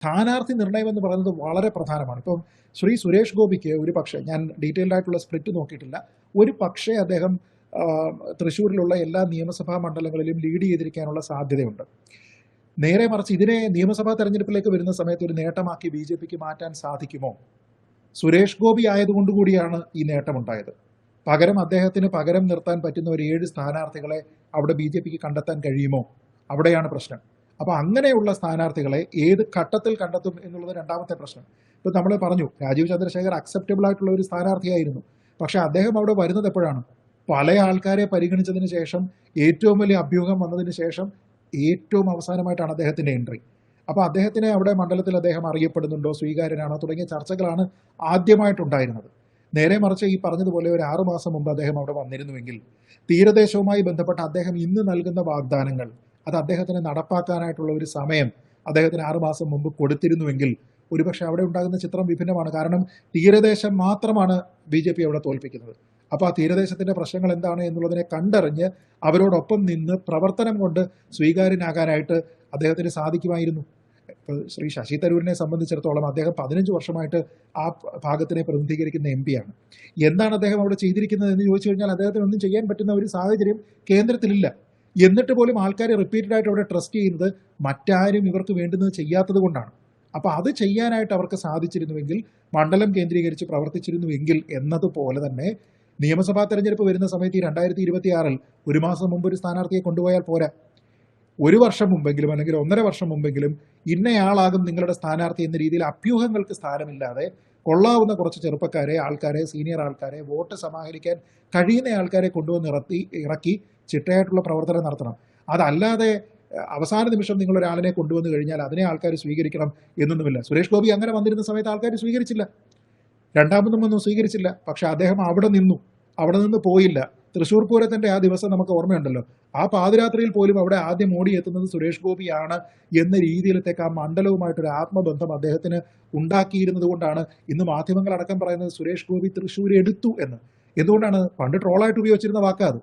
സ്ഥാനാർത്ഥി നിർണയം എന്ന് പറയുന്നത് വളരെ പ്രധാനമാണ്. ഇപ്പം ശ്രീ സുരേഷ് ഗോപിക്ക് ഒരു പക്ഷേ ഞാൻ ഡീറ്റെയിൽഡ് ആയിട്ടുള്ള സ്പ്ലിറ്റ് നോക്കിയിട്ടില്ല. ഒരു പക്ഷേ അദ്ദേഹം തൃശ്ശൂരിലുള്ള എല്ലാ നിയമസഭാ മണ്ഡലങ്ങളിലും ലീഡ് ചെയ്തിരിക്കാനുള്ള സാധ്യതയുണ്ട്. നേരെ മറിച്ച് ഇതിനെ നിയമസഭാ തെരഞ്ഞെടുപ്പിലേക്ക് വരുന്ന സമയത്ത് ഒരു നേട്ടമാക്കി ബി ജെ പിക്ക് മാറ്റാൻ സാധിക്കുമോ? സുരേഷ് ഗോപി ആയതുകൊണ്ട് കൂടിയാണ് ഈ നേട്ടമുണ്ടായത്. പകരം അദ്ദേഹത്തിന് പകരം നിർത്താൻ പറ്റുന്ന ഒരു ഏഴ് സ്ഥാനാർത്ഥികളെ അവിടെ ബി കണ്ടെത്താൻ കഴിയുമോ? അവിടെയാണ് പ്രശ്നം. അപ്പൊ അങ്ങനെയുള്ള സ്ഥാനാർത്ഥികളെ ഏത് ഘട്ടത്തിൽ കണ്ടെത്തും എന്നുള്ളത് രണ്ടാമത്തെ പ്രശ്നം. ഇപ്പൊ നമ്മൾ പറഞ്ഞു രാജീവ് ചന്ദ്രശേഖർ അക്സെപ്റ്റബിൾ ആയിട്ടുള്ള ഒരു സ്ഥാനാർത്ഥിയായിരുന്നു. പക്ഷെ അദ്ദേഹം അവിടെ വരുന്നത് എപ്പോഴാണ്? പല ആൾക്കാരെ പരിഗണിച്ചതിന് ശേഷം ഏറ്റവും വലിയ അഭ്യൂഹം വന്നതിന് ശേഷം ഏറ്റവും അവസാനമായിട്ടാണ് അദ്ദേഹത്തിന്റെ എൻട്രി അപ്പോൾ അദ്ദേഹത്തിനെ അവിടെ മണ്ഡലത്തിൽ അദ്ദേഹം അറിയപ്പെടുന്നുണ്ടോ സ്വീകാര്യനാണോ തുടങ്ങിയ ചർച്ചകളാണ് ആദ്യമായിട്ടുണ്ടായിരുന്നത്. നേരെ മറിച്ച് ഈ പറഞ്ഞതുപോലെ ഒരു ആറുമാസം മുമ്പ് അദ്ദേഹം അവിടെ വന്നിരുന്നുവെങ്കിൽ തീരദേശവുമായി ബന്ധപ്പെട്ട അദ്ദേഹം ഇന്ന് നൽകുന്ന വാഗ്ദാനങ്ങൾ അത് അദ്ദേഹത്തിന് നടപ്പാക്കാനായിട്ടുള്ള ഒരു സമയം അദ്ദേഹത്തിന് ആറുമാസം മുമ്പ് കൊടുത്തിരുന്നുവെങ്കിൽ ഒരുപക്ഷെ അവിടെ ഉണ്ടാകുന്ന ചിത്രം വിഭിന്നമാണ്. കാരണം തീരദേശം മാത്രമാണ് ബി ജെ പി അവിടെ തോൽപ്പിക്കുന്നത്. അപ്പോൾ ആ തീരദേശത്തിന്റെ പ്രശ്നങ്ങൾ എന്താണ് എന്നുള്ളതിനെ കണ്ടറിഞ്ഞ് അവരോടൊപ്പം നിന്ന് പ്രവർത്തനം കൊണ്ട് സ്വീകാര്യനാകാനായിട്ട് അദ്ദേഹത്തിന് സാധിക്കുമായിരുന്നു. ശ്രീ ശശി തരൂരിനെ സംബന്ധിച്ചിടത്തോളം അദ്ദേഹം പതിനഞ്ച് വർഷമായിട്ട് ആ ഭാഗത്തിനെ പ്രതിനിധീകരിക്കുന്ന എം ആണ്. എന്താണ് അദ്ദേഹം അവിടെ ചെയ്തിരിക്കുന്നത് എന്ന് ചോദിച്ചു കഴിഞ്ഞാൽ അദ്ദേഹത്തിന് ഒന്നും ചെയ്യാൻ പറ്റുന്ന ഒരു സാഹചര്യം കേന്ദ്രത്തിലില്ല. എന്നിട്ട് പോലും ആൾക്കാർ റിപ്പീറ്റഡ് ആയിട്ട് അവിടെ ട്രസ്റ്റ് ചെയ്യുന്നത് മറ്റാരും ഇവർക്ക് വേണ്ടുന്നത് ചെയ്യാത്തത് കൊണ്ടാണ്. അപ്പൊ അത് ചെയ്യാനായിട്ട് അവർക്ക് സാധിച്ചിരുന്നുവെങ്കിൽ മണ്ഡലം കേന്ദ്രീകരിച്ച് പ്രവർത്തിച്ചിരുന്നുവെങ്കിൽ എന്നതുപോലെ തന്നെ നിയമസഭാ തെരഞ്ഞെടുപ്പ് വരുന്ന സമയത്ത് ഈ രണ്ടായിരത്തി ഇരുപത്തിയാറിൽ ഒരു മാസം മുമ്പ് ഒരു സ്ഥാനാർത്ഥിയെ കൊണ്ടുപോയാൽ പോരാ. ഒരു വർഷം മുമ്പെങ്കിലും അല്ലെങ്കിൽ ഒന്നര വർഷം മുമ്പെങ്കിലും ഇന്നയാളാകും നിങ്ങളുടെ സ്ഥാനാർത്ഥി എന്ന രീതിയിൽ അഭ്യൂഹങ്ങൾക്ക് സ്ഥാനമില്ലാതെ കൊള്ളാവുന്ന കുറച്ച് ചെറുപ്പക്കാരെ ആൾക്കാരെ സീനിയർ ആൾക്കാരെ വോട്ട് സമാഹരിക്കാൻ കഴിയുന്ന ആൾക്കാരെ കൊണ്ടുവന്ന് ഇറത്തി ഇറക്കി ചിട്ടയായിട്ടുള്ള പ്രവർത്തനം നടത്തണം. അതല്ലാതെ അവസാന നിമിഷം നിങ്ങൾ ഒരാളിനെ കൊണ്ടുവന്നു കഴിഞ്ഞാൽ അതിനെ ആൾക്കാർ സ്വീകരിക്കണം എന്നൊന്നുമില്ല. സുരേഷ് ഗോപി അങ്ങനെ വന്നിരുന്ന സമയത്ത് ആൾക്കാർ സ്വീകരിച്ചില്ല. രണ്ടാമതും ഒന്നും സ്വീകരിച്ചില്ല. പക്ഷെ അദ്ദേഹം അവിടെ നിന്നു. അവിടെ നിന്ന് പോയില്ല. തൃശൂർ പൂരത്തിന്റെ ആ ദിവസം നമുക്ക് ഓർമ്മയുണ്ടല്ലോ. ആ പാതിരാത്രിയിൽ പോലും അവിടെ ആദ്യം ഓടിയെത്തുന്നത് സുരേഷ് ഗോപിയാണ് എന്ന രീതിയിലത്തേക്ക് ആ മണ്ഡലവുമായിട്ടൊരു ആത്മബന്ധം അദ്ദേഹത്തിന് ഉണ്ടാക്കിയിരുന്നത് കൊണ്ടാണ് ഇന്ന് മാധ്യമങ്ങളടക്കം പറയുന്നത് സുരേഷ് ഗോപി തൃശ്ശൂർ എടുത്തു എന്ന്. എന്തുകൊണ്ടാണ്? പണ്ട് ട്രോളായിട്ട് ഉപയോഗിച്ചിരുന്ന വാക്കാ അത്.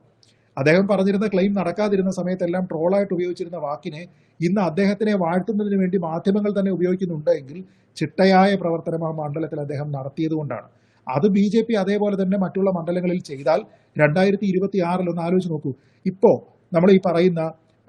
അദ്ദേഹം പറഞ്ഞിരുന്ന ക്ലെയിം നടക്കാതിരുന്ന സമയത്തെല്ലാം ട്രോളായിട്ട് ഉപയോഗിച്ചിരുന്ന വാക്കിനെ ഇന്ന് അദ്ദേഹത്തിനെ വാഴ്ത്തുന്നതിന് വേണ്ടി മാധ്യമങ്ങൾ തന്നെ ഉപയോഗിക്കുന്നുണ്ട് എങ്കിൽ ചിട്ടയായ പ്രവർത്തനം ആ മണ്ഡലത്തിൽ അദ്ദേഹം നടത്തിയതുകൊണ്ടാണ് അത് ബി ജെ പി അതേപോലെ തന്നെ മറ്റുള്ള മണ്ഡലങ്ങളിൽ ചെയ്താൽ രണ്ടായിരത്തി ഇരുപത്തി ആറിൽ ഒന്ന് ആലോചിച്ച് നോക്കൂ. ഇപ്പോൾ നമ്മൾ ഈ പറയുന്ന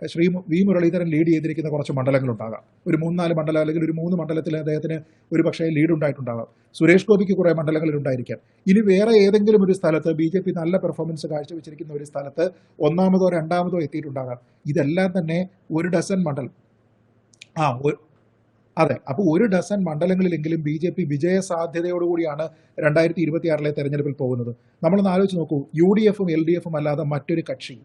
ശ്രീ വി മുരളീധരൻ ലീഡ് ചെയ്തിരിക്കുന്ന കുറച്ച് മണ്ഡലങ്ങളുണ്ടാകാം. ഒരു മൂന്നാൽ മണ്ഡലം അല്ലെങ്കിൽ ഒരു മൂന്ന് മണ്ഡലത്തിൽ അദ്ദേഹത്തിന് ഒരു പക്ഷേ ലീഡ് ഉണ്ടായിട്ടുണ്ടാകാം. സുരേഷ് ഗോപിക്ക് കുറേ മണ്ഡലങ്ങളിൽ ഉണ്ടായിരിക്കാം. ഇനി വേറെ ഏതെങ്കിലും ഒരു സ്ഥലത്ത് ബി ജെ പി നല്ല പെർഫോമൻസ് കാഴ്ചവെച്ചിരിക്കുന്ന ഒരു സ്ഥലത്ത് ഒന്നാമതോ രണ്ടാമതോ എത്തിയിട്ടുണ്ടാകാം. ഇതെല്ലാം തന്നെ ഒരു ഡസൻ മണ്ഡലം. ആ അതെ അപ്പോൾ ഒരു ഡസൻ മണ്ഡലങ്ങളിലെങ്കിലും ബി ജെ പി വിജയ സാധ്യതയോടുകൂടിയാണ് രണ്ടായിരത്തി ഇരുപത്തിയാറിലെ തെരഞ്ഞെടുപ്പിൽ പോകുന്നത്. നമ്മളൊന്ന് ആലോചിച്ച് നോക്കൂ യു ഡി എഫും എൽ ഡി എഫും അല്ലാതെ മറ്റൊരു കക്ഷി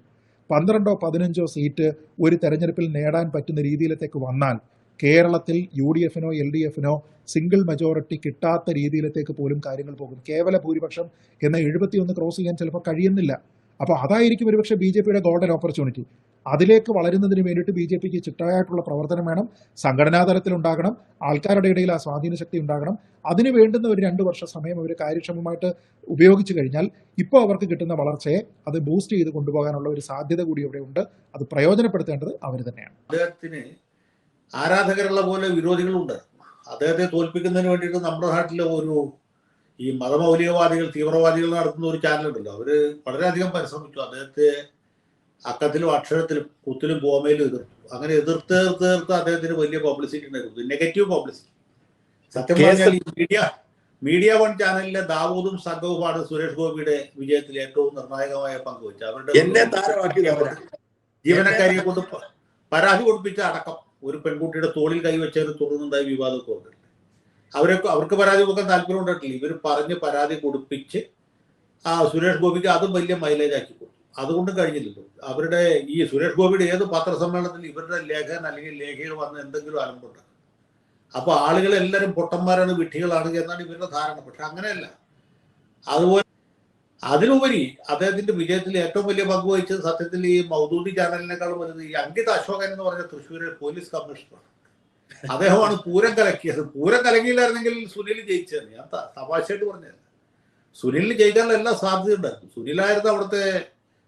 പന്ത്രണ്ടോ പതിനഞ്ചോ സീറ്റ് ഒരു തെരഞ്ഞെടുപ്പിൽ നേടാൻ പറ്റുന്ന രീതിയിലത്തേക്ക് വന്നാൽ കേരളത്തിൽ യു ഡി എഫിനോ എൽ ഡി എഫിനോ സിംഗിൾ മെജോറിറ്റി കിട്ടാത്ത രീതിയിലത്തേക്ക് പോലും കാര്യങ്ങൾ പോകും. കേവല ഭൂരിപക്ഷം എന്ന എഴുപത്തിയൊന്ന് ക്രോസ് ചെയ്യാൻ ചിലപ്പോൾ കഴിയുന്നില്ല. അപ്പോൾ അതായിരിക്കും ഒരുപക്ഷെ ബി ജെ പിയുടെ ഗോൾഡൻ ഓപ്പർച്യൂണിറ്റി അതിലേക്ക് വളരുന്നതിന് വേണ്ടിയിട്ട് ബി ജെ പിക്ക് ചിട്ടയായിട്ടുള്ള പ്രവർത്തനം വേണം. സംഘടനാ തലത്തിൽ ഉണ്ടാകണം ആൾക്കാരുടെ ഇടയിൽ ആ സ്വാധീന ശക്തി ഉണ്ടാകണം. അതിന് വേണ്ടുന്ന ഒരു രണ്ട് വർഷ സമയം അവർ കാര്യക്ഷമമായിട്ട് ഉപയോഗിച്ചു കഴിഞ്ഞാൽ ഇപ്പോൾ അവർക്ക് കിട്ടുന്ന വളർച്ചയെ അത് ബൂസ്റ്റ് ചെയ്ത് കൊണ്ടുപോകാനുള്ള ഒരു സാധ്യത കൂടി അവിടെ ഉണ്ട്. അത് പ്രയോജനപ്പെടുത്തേണ്ടത് അവർ തന്നെയാണ്. അദ്ദേഹത്തിന് ആരാധകരുള്ള പോലെ വിരോധികളുണ്ട്. അദ്ദേഹത്തെ തോൽപ്പിക്കുന്നതിന് വേണ്ടിയിട്ട് നമ്മുടെ നാട്ടിലെ ഒരു ഈ മതമൗലികവാദികൾ തീവ്രവാദികൾ നടത്തുന്ന ഒരു ചാനലുണ്ടല്ലോ അവർ വളരെയധികം പരിശ്രമിച്ചു അദ്ദേഹത്തെ അക്കത്തിലും അക്ഷരത്തിലും കുത്തിലും ബോമയിലും എതിർത്തു. അങ്ങനെ എതിർത്ത് എതിർത്ത് എതിർത്ത് അദ്ദേഹത്തിന് വലിയ പബ്ലിസിറ്റി ഉണ്ടായിരുന്നു. നെഗറ്റീവ് പബ്ലിസിറ്റി സത്യം പറഞ്ഞാൽ മീഡിയ മീഡിയ വൺ ചാനലിലെ ദാവൂദും സംഘവുമാണ് സുരേഷ് ഗോപിയുടെ വിജയത്തിൽ ഏറ്റവും നിർണായകമായ പങ്ക് വെച്ചത് അവരുടെ അവരാ. ജീവനക്കാരിയെ കൊണ്ട് പരാതി കൊടുപ്പിച്ച അടക്കം ഒരു പെൺകുട്ടിയുടെ തോളിൽ കൈവച്ചതിന് തുടർന്നുണ്ടായ വിവാദമൊക്കെ ഉണ്ട് അവരൊക്കെ അവർക്ക് പരാതി കൊടുക്കാൻ താല്പര്യം ഉണ്ടായിട്ടില്ല. ഇവർ പറഞ്ഞ് പരാതി കൊടുപ്പിച്ച് ആ സുരേഷ് ഗോപിക്ക് അതും വലിയ മൈലേജ് ആക്കി അതുകൊണ്ടും കഴിഞ്ഞില്ലല്ലോ. അവരുടെ ഈ സുരേഷ് ഗോപിയുടെ ഏത് പത്രസമ്മേളനത്തിൽ ഇവരുടെ ലേഖകൻ അല്ലെങ്കിൽ ലേഖകൾ വന്ന് എന്തെങ്കിലും അലമ്പുണ്ടാക്കും അപ്പൊ ആളുകളെല്ലാരും പൊട്ടന്മാരാണ് വിട്ടികളാണ് എന്നാണ് ഇവരുടെ ധാരണ. പക്ഷെ അങ്ങനെയല്ല. അതുപോലെ അതിലുപരി അദ്ദേഹത്തിന്റെ വിജയത്തിൽ ഏറ്റവും വലിയ പങ്ക് വഹിച്ചത് സത്യത്തിൽ ഈ മൗദൂദി ചാനലിനേക്കാളും വലുത് ഈ അങ്കിത് അശോകൻ എന്ന് പറഞ്ഞ തൃശ്ശൂരിൽ പോലീസ് കമ്മീഷണർ അദ്ദേഹമാണ് പൂരം കലക്കിയത്. പൂരം കലക്കിയില്ലായിരുന്നെങ്കിൽ സുനിൽ ജയിച്ചത് ഞാൻ തമാശയായിട്ട് പറഞ്ഞതല്ല. സുനിലിന് ജയിക്കാനുള്ള എല്ലാ സാധ്യതയുണ്ടായിരുന്നു. സുനിലായിരുന്നു അവിടുത്തെ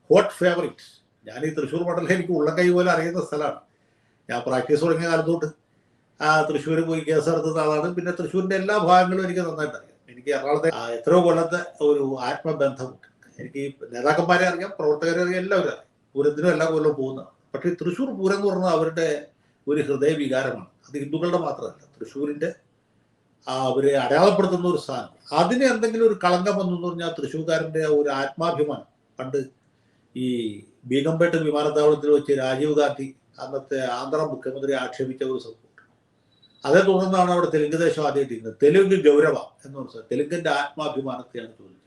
ഹോട്ട് ഫേവറിറ്റ് ഞാൻ ഈ തൃശ്ശൂർ മണ്ഡലം എനിക്ക് ഉള്ളംകൈ പോലെ അറിയുന്ന സ്ഥലമാണ്. ഞാൻ പ്രാക്ടീസ് തുടങ്ങിയ കാലത്തോട്ട്. ആ തൃശ്ശൂർ പോയി കേസ് നടത്തുന്ന ആളാണ് പിന്നെ തൃശ്ശൂരിന്റെ എല്ലാ ഭാഗങ്ങളും എനിക്ക് നന്നായിട്ട് അറിയാം എനിക്ക് എറണാകുളത്തെ എത്രയോ കൊല്ലത്തെ ഒരു ആത്മബന്ധമുണ്ട്. എനിക്ക് നേതാക്കന്മാരെ അറിയാം പ്രവർത്തകരെ അറിയാം എല്ലാവരും അറിയാം. പൂരത്തിനും എല്ലാ കൊല്ലവും പോകുന്ന പക്ഷേ തൃശ്ശൂർ പൂരം എന്ന് പറഞ്ഞാൽ അവരുടെ ഒരു ഹൃദയ വികാരമാണ് അത് ഹിന്ദുക്കളുടെ മാത്രമല്ല. തൃശ്ശൂരിന്റെ അവരെ അടയാളപ്പെടുത്തുന്ന ഒരു സ്ഥാനം അതിന് എന്തെങ്കിലും ഒരു കളങ്കം വന്നു എന്ന് പറഞ്ഞാൽ തൃശ്ശൂർക്കാരന്റെ ഒരു ആത്മാഭിമാനം. പണ്ട് ഈ ബീഗംപേട്ട വിമാനത്താവളത്തിൽ വെച്ച് രാജീവ് ഗാന്ധി അന്നത്തെ ആന്ധ്ര മുഖ്യമന്ത്രി ആക്ഷേപിച്ച ഒരു സപ്പോർട്ട് അതേ തുടർന്നാണ് അവിടെ തെലുങ്ക് ദേശം ആദ്യമായിട്ട് തെലുങ്ക് ഗൗരവ എന്ന് പറഞ്ഞാൽ തെലുങ്കിന്റെ ആത്മാഭിമാനത്തെയാണ് ചോദിച്ചത്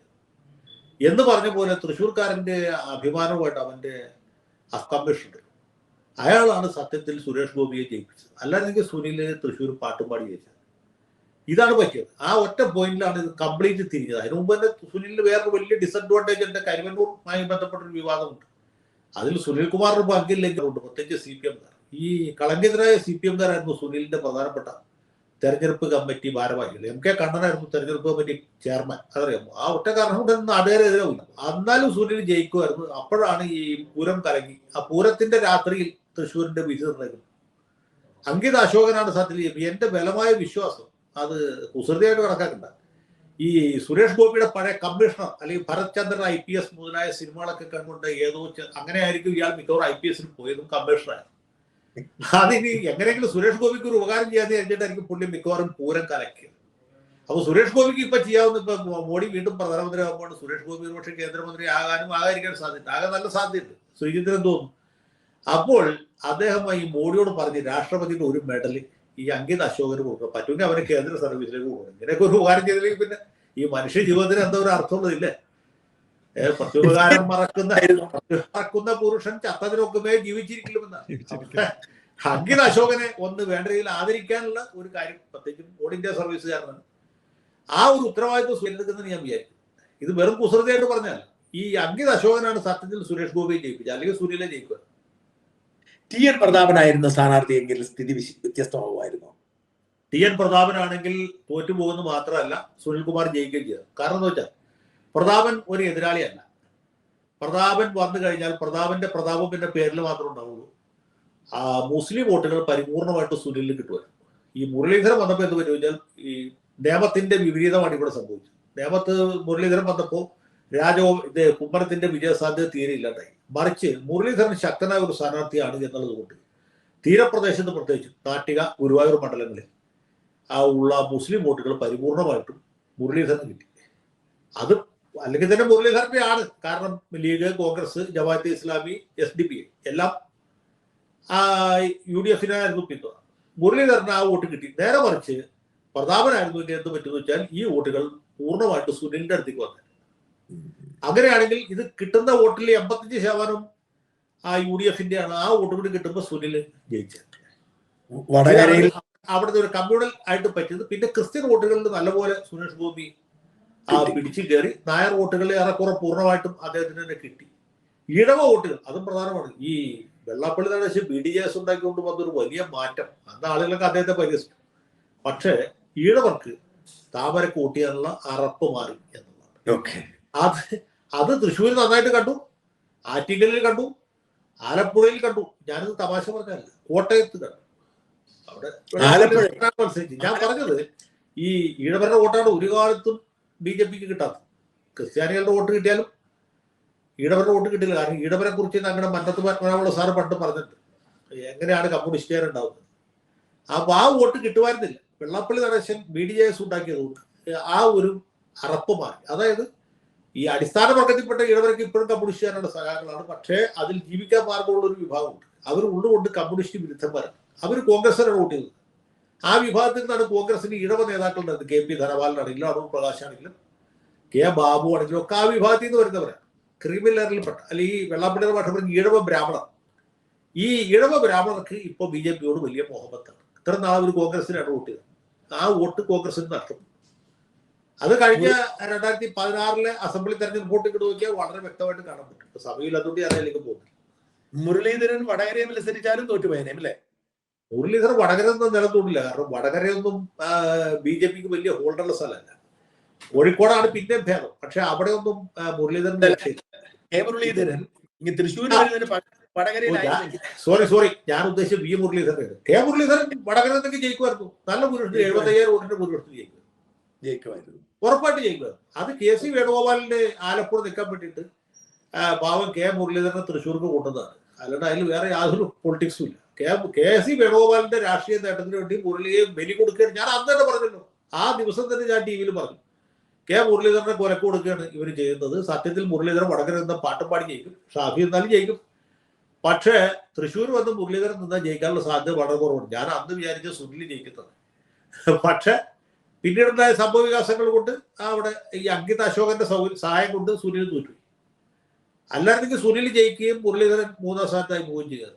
എന്ന് പറഞ്ഞ പോലെ തൃശ്ശൂർക്കാരന്റെ അഭിമാനമായിട്ട് അവന്റെ അക്കംബിഷ് അയാളാണ് സത്യത്തിൽ സുരേഷ് ഗോപിയെ ജയിപ്പിച്ചത്. അല്ലാതെ സുനിൽ തൃശ്ശൂർ പാട്ടും പാടി ജയിച്ചത്. ഇതാണ് പറ്റിയത്. ആ ഒറ്റ പോയിന്റിലാണ് ഇത് കംപ്ലീറ്റ് തിരിഞ്ഞത്. അതിനു മുമ്പ് തന്നെ സുനിലിന് വേറൊരു വലിയ ഡിസഡ്വാന്റേജ് ഉണ്ട്. കരുവന്നൂറുമായി ബന്ധപ്പെട്ടൊരു വിവാദമുണ്ട്. അതിൽ സുനിൽ കുമാറിന് പങ്കില്ലെങ്കിൽ ഉണ്ട്. പ്രത്യേകിച്ച് സി പി എംകാർ ഈ കളങ്കിതരായ സി പി എംകാരായിരുന്നു സുനിലിന്റെ പ്രധാനപ്പെട്ട തെരഞ്ഞെടുപ്പ് കമ്മിറ്റി ഭാരവാഹികൾ. എം കെ കണ്ണനായിരുന്നു തെരഞ്ഞെടുപ്പ് കമ്മിറ്റി ചെയർമാൻ. അതറിയാമോ? ആ ഒറ്റ കാരണം കൊണ്ട് നാട്ടുകാരെതിരാവില്ല എന്നാലും സുനിൽ ജയിക്കുമായിരുന്നു. അപ്പോഴാണ് ഈ പൂരം കലങ്ങി. ആ പൂരത്തിന്റെ രാത്രിയിൽ തൃശ്ശൂരിന്റെ വിധി നിർണയിക്കുന്നത് അങ്കിത് അശോകനാണ് സത്യം എന്റെ ബലമായ വിശ്വാസം. അത് കുസൃതിയായിട്ട് കണക്കാക്കണ്ട. ഈ സുരേഷ് ഗോപിയുടെ പഴയ കമ്മീഷണർ അല്ലെങ്കിൽ Bharath Chandran I P S മുതലായ സിനിമകളൊക്കെ കണ്ടുകൊണ്ട് ഏതോ അങ്ങനെ ആയിരിക്കും ഇയാൾ മിക്കവാറും ഐ പി എസിന് പോയതും കമ്മീഷണറായി അതിനി എങ്ങനെയെങ്കിലും സുരേഷ് ഗോപിക്ക് ഒരു ഉപകാരം ചെയ്യാതെ കഴിഞ്ഞിട്ടായിരിക്കും പുള്ളി മിക്കവാറും പൂരം കലക്കിയത്. അപ്പൊ സുരേഷ് ഗോപിക്ക് ഇപ്പൊ ചെയ്യാവുന്ന ഇപ്പൊ മോഡി വീണ്ടും പ്രധാനമന്ത്രി ആകുമ്പോൾ സുരേഷ് ഗോപി ഒരുപക്ഷെ കേന്ദ്രമന്ത്രി ആകാനും ആകാതിരിക്കാൻ സാധ്യത ആകെ നല്ല സാധ്യതയുണ്ട്. ശ്രീജിത്തിന് തോന്നുന്നു അപ്പോൾ അദ്ദേഹം ഈ മോഡിയോട് പറഞ്ഞ് രാഷ്ട്രപതിയുടെ ഒരു മെഡൽ ഈ അങ്കിത് അശോകന് കൊടുക്കുക. പറ്റുമെങ്കിൽ അവന് കേന്ദ്ര സർവീസിലേക്ക് കൊടുക്കണം ഇങ്ങനെയൊക്കെ ഒരു ഉപകാരം ചെയ്തില്ലെങ്കിൽ പിന്നെ ഈ മനുഷ്യ ജീവിതത്തിന് എന്താ ഒരു അർത്ഥമുള്ളതില്ലേ? പ്രത്യുപകാരം മറക്കുന്ന മറക്കുന്ന പുരുഷൻ ചത്തതിനൊക്കെ ജീവിച്ചിരിക്കലുമെന്നാണ് അങ്കിത് അശോകനെ ഒന്ന് വേണ്ട രീതിയിൽ ആദരിക്കാനുള്ള ഒരു കാര്യം പ്രത്യേകിച്ചും ഓൾ ഇന്ത്യ സർവീസുകാരനാണ് ആ ഒരു ഉത്തരവാദിത്വം സ്വീകരിക്കുന്നത് ഞാൻ വിചാരിക്കും ഇത് വെറും കുസൃതയായിട്ട് പറഞ്ഞാൽ ഈ അങ്കിത് അശോകനാണ് സത്യത്തിൽ സുരേഷ് ഗോപിയെ ജയിപ്പിച്ചത്. അല്ലെങ്കിൽ സുനിലെ ജയിക്കുക ടി എൻ പ്രതാപനായിരുന്നു സ്ഥാനാർത്ഥിയെങ്കിൽ സ്ഥിതി വ്യത്യസ്തമാകുമായിരുന്നു ടി എൻ പ്രതാപനാണെങ്കിൽ തോറ്റുപോകുന്നു മാത്രമല്ല സുനിൽകുമാർ ജയിക്കുകയും ചെയ്തു. കാരണം എന്ന് വെച്ചാൽ പ്രതാപൻ ഒരു എതിരാളിയല്ല. പ്രതാപൻ വന്നു കഴിഞ്ഞാൽ പ്രതാപന്റെ പ്രതാപത്തിന്റെ പേരിൽ മാത്രമേ ഉണ്ടാവുള്ളൂ. ആ മുസ്ലിം വോട്ടുകൾ പരിപൂർണമായിട്ട് സുനിലിന് കിട്ടുമായിരുന്നു ഈ മുരളീധരൻ വന്നപ്പോൾ എന്ത് പറഞ്ഞു കഴിഞ്ഞാൽ ഈ നിയമത്തിന്റെ വിപരീതമാണ് ഇവിടെ സംഭവിച്ചത്. നിയമത്ത് മുരളീധരൻ വന്നപ്പോൾ രാജോ ഇത് കുമ്മനത്തിന്റെ വിജയസാധ്യത തീരെ ഇല്ലാണ്ടായി മറിച്ച് മുരളീധരൻ ശക്തനായ ഒരു സ്ഥാനാർത്ഥിയാണ് എന്നുള്ളത് കൊണ്ട് തീരപ്രദേശത്ത് പ്രത്യേകിച്ച് നാട്ടിക ഗുരുവായൂർ മണ്ഡലങ്ങളിൽ ആ ഉള്ള മുസ്ലിം വോട്ടുകൾ പരിപൂർണമായിട്ടും മുരളീധരന് കിട്ടി. അത് അല്ലെങ്കിൽ തന്നെ മുരളീധരന്റെ ആണ്. കാരണം league Congress Jamaat Islami S D P എല്ലാം യു ഡി എഫിനായിരുന്നു പിന്തുണ. മുരളീധരന് ആ വോട്ട് കിട്ടി. നേരെ മറിച്ച് പ്രതാപനായിരുന്നു ഇനി എന്ത് പറ്റുമെന്ന് വെച്ചാൽ ഈ വോട്ടുകൾ പൂർണമായിട്ട് സുനിലിന്റെ അടുത്തേക്ക് വന്നു അങ്ങനെയാണെങ്കിൽ ഇത് കിട്ടുന്ന വോട്ടിൽ എൺപത്തഞ്ച് ശതമാനം ആ യു ഡി എഫിന്റെ ആണ് ആ വോട്ട് കൂടി കിട്ടുമ്പോൾ സുനിൽ ജയിച്ചത് വടകരയിൽ അവിടുത്തെ ഒരു കമ്മ്യൂണൽ ആയിട്ട് പറ്റിയത്. പിന്നെ ക്രിസ്ത്യൻ വോട്ടുകളിൽ നല്ലപോലെ സുരേഷ് ഗോപി ആ. പിടിച്ചു കയറി. നായർ വോട്ടുകൾ ഏറെക്കുറെ പൂർണമായിട്ടും അദ്ദേഹത്തിന് തന്നെ കിട്ടി. ഈഴവ വോട്ടുകൾ അതും പ്രധാനമാണ്. ഈ Vellappally Natesh B D J S ഉണ്ടാക്കിക്കൊണ്ട് വന്നൊരു വലിയ മാറ്റം. അന്ന് ആളുകളൊക്കെ അദ്ദേഹത്തെ പരിഹസിച്ചു. പക്ഷേ ഈഴവർക്ക് താമര കൂട്ടിയാനുള്ള അറപ്പ് മാറി എന്നുള്ളതാണ്. ഓക്കെ. അത് അത് തൃശ്ശൂരിൽ നന്നായിട്ട് കണ്ടു. ആറ്റിങ്ങലിൽ കണ്ടു. ആലപ്പുഴയിൽ കണ്ടു. ഞാനിത് തമാശ പറഞ്ഞല്ല കോട്ടയത്ത് കണ്ടു. അവിടെ. മത്സരിച്ചു. ഞാൻ പറഞ്ഞത് ഈ ഈഴവരുടെ വോട്ടാണ് ഒരു കാലത്തും ബി ജെ പിക്ക് കിട്ടാത്തത്. ക്രിസ്ത്യാനികളുടെ വോട്ട് കിട്ടിയാലും ഈഴവരുടെ വോട്ട് കിട്ടില്ല. കാരണം ഈഴവരെ കുറിച്ച് അങ്ങനെ മന്നത്ത് പത്മനാഭുള്ള സാറ് പണ്ട് പറഞ്ഞിട്ടുണ്ട്. എങ്ങനെയാണ് കമ്മ്യൂണിസ്റ്റുകാരുണ്ടാവുന്നത്? അപ്പൊ ആ vote കിട്ടുമായിരുന്നില്ല. Vellappally Natesan B D J S ഉണ്ടാക്കിയത് ആ ഒരു അറപ്പ് മാറി. അതായത് ഈ അടിസ്ഥാന വർഗത്തിൽപ്പെട്ട ഇടവർക്ക് ഇപ്പോഴും കമ്മ്യൂണിസ്റ്റുകാരുടെ സഹായങ്ങളാണ് പക്ഷേ അതിൽ ജീവിക്കാൻ മാർഗമുള്ള ഒരു വിഭാഗമുണ്ട്. അവർ ഉള്ളുകൊണ്ട് കമ്മ്യൂണിസ്റ്റ് വിരുദ്ധന്മാരാണ്. അവർ കോൺഗ്രസിനാണ് വോട്ട് ചെയ്തത്. ആ വിഭാഗത്തിൽ നിന്നാണ് കോൺഗ്രസിന് ഇടവ നേതാക്കളുണ്ടായത് കെ പി ധനപാലനാണെങ്കിലും അടൂർ പ്രകാശാണെങ്കിലും കെ ബാബു ആണെങ്കിലും ഒക്കെ ആ വിഭാഗത്തിൽ നിന്ന് വരുന്നവരാണ് അല്ലെങ്കിൽ ഈ വെള്ളാപ്പള്ളിയുടെ ഭാഷ പറഞ്ഞ ഇഴവ ബ്രാഹ്മണർ ഈ ഇഴവ ബ്രാഹ്മണർക്ക് ഇപ്പോൾ ബി ജെ പിയോട് വലിയ മോഹബത്താണ്. ഇത്ര നാൾ ഒരു കോൺഗ്രസിനാണ് വോട്ട് ചെയ്തത്. ആ വോട്ട് കോൺഗ്രസിന് നഷ്ടപ്പെട്ടു അത് കഴിഞ്ഞ രണ്ടായിരത്തി പതിനാറിലെ അസംബ്ലി തെരഞ്ഞെടുപ്പ് വോട്ട് നോക്കിയാൽ വളരെ വ്യക്തമായിട്ട് കാണാൻ പറ്റും സഭയിൽ അതുകൊണ്ട് അതിലേക്ക് പോകും മുരളീധരൻ വടകരയെ മത്സരിച്ചാലും തോറ്റുപോയനെ അല്ലേ? മുരളീധരൻ വടകരയൊന്നും നിലനിന്നില്ല കാരണം വടകരയൊന്നും ബി ജെ പിക്ക് വലിയ ഹോൾഡുള്ള സ്ഥലമല്ല. കോഴിക്കോടാണ് പിന്നെ ഭേദം. പക്ഷെ അവിടെ ഒന്നും മുരളീധരന്റെ മുരളീധരൻ ഇനി തൃശ്ശൂർ സോറി സോറി. ഞാൻ ഉദ്ദേശിച്ച വി മുരളീധരൻ കെ മുരളീധരൻ വടകരത്തേക്ക് ജയിക്കുമായിരുന്നു. നല്ല പുരുഷ എഴുപത്തയ്യായിരം വോട്ടിന്റെ ഭൂരിപക്ഷത്തിൽ ജയിക്കും. ജയിക്കുമായിരുന്നു. ഉറപ്പായിട്ട് ജയിക്കുക അത് കെ സി വേണുഗോപാലിന്റെ ആലപ്പുഴ നിൽക്കാൻ വേണ്ടിയിട്ട് പാവം കെ മുരളീധരനെ തൃശ്ശൂർക്ക് കൊണ്ടുവന്നതാണ്. അല്ലാണ്ട് അതിൽ വേറെ യാതൊരു പൊളിറ്റിക്സും ഇല്ല. കെ കെ സി വേണുഗോപാലിന്റെ രാഷ്ട്രീയ നേട്ടത്തിന് വേണ്ടി മുരളിയെ ബലി കൊടുക്കുകയാണ്. ഞാൻ അന്ന് തന്നെ പറഞ്ഞല്ലോ. ആ ദിവസം തന്നെ ഞാൻ ടി വിയിൽ പറഞ്ഞു. കെ മുരളീധരനെ കൊലക്ക് കൊടുക്കുകയാണ് ഇവർ ചെയ്യുന്നത്. സത്യത്തിൽ മുരളീധരൻ വടക്കൻ നിന്ന പാട്ടും പാടി ജയിക്കും. ഷാഫി എന്നാലും ജയിക്കും. പക്ഷേ തൃശ്ശൂർ വന്ന് മുരളീധരൻ നിന്നാൽ ജയിക്കാനുള്ള സാധ്യത വളരെ കുറവുണ്ട് ഞാൻ അന്ന് വിചാരിച്ച സുനിൽ ജയിക്കുന്നത് പക്ഷെ പിന്നീടുണ്ടായ സംഭവ വികാസങ്ങൾ കൊണ്ട് അവിടെ ഈ അങ്കിത് അശോകന്റെ സഹായം കൊണ്ട് സുനിൽ തോറ്റു. അല്ലായിരുന്നെങ്കിൽ സുനിൽ ജയിക്കുകയും മുരളീധരൻ മൂന്നാം സ്ഥാനത്തായി പോവുകയും ചെയ്തത്